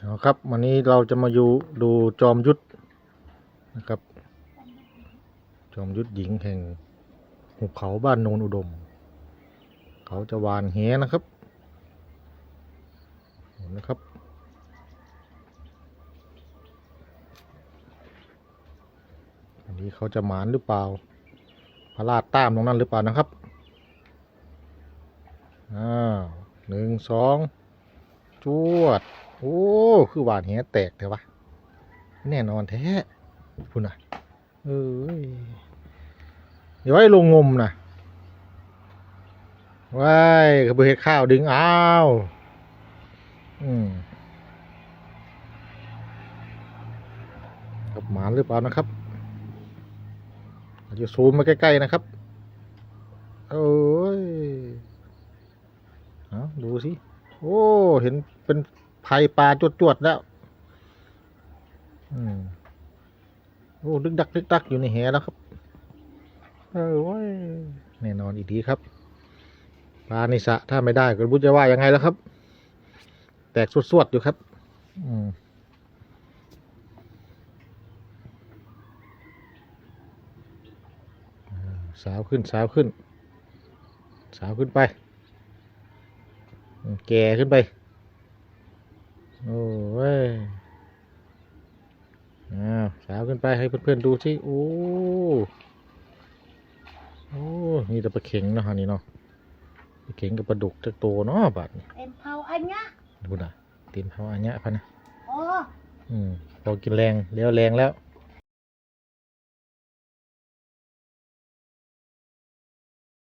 เอาครับวันนี้เราจะมาอยู่ดูจอมยุทธนะครับ จอมยุทธหญิงแห่งหุบเขาบ้านโนนอุดม เขาจะวานแหนะครับเห็นนะครับ อันนี้เขาจะหมานหรือเปล่าพระราดตามตรงนั้นหรือเปล่านะครับอ้าวหนึ่งสองจวด โอ้คือหวานแหแตกเถอะวะแน่นอนแท้พุ่นน่ะเอ้ยเดี๋ยวไว้ลงงมนะว้ายกระเบือเห็ดข้าวดึงอ้าวอืมกับหมานหรือเปล่านะครับจะซูมมาใกล้ ๆ นะครับ โอ้ยเอาดูสิ โอ้ เห็นเป็น ไผ่ปลาจวดๆแล้ว อืมโอ้ดึกดักดึกดักอยู่ในแหแล้วครับ เออเว้ยแน่นอนอีกทีครับปลาในสระถ้าไม่ได้ก็ไม่รู้จะว่ายังไงแล้วครับ แตกสวดๆอยู่ครับ อืมอ่าสาวขึ้นสาวขึ้น สาวขึ้นไปอืมแก่ขึ้นไป โอ้เว้ยอ้าวสาว ขึ้นไปให้เพื่อนๆดูสิโอ้โอ้นี่แต่ปลาเข็งเนาะฮะนี่เนาะปลาเข็งกับปลาดุกจะโตเนาะบาดนี้ em phao anh á ดูนะเต็มเท้าอันเนี้ยพันนะ ồ อืมพอกินแรงเลี้ยวแรงแล้ว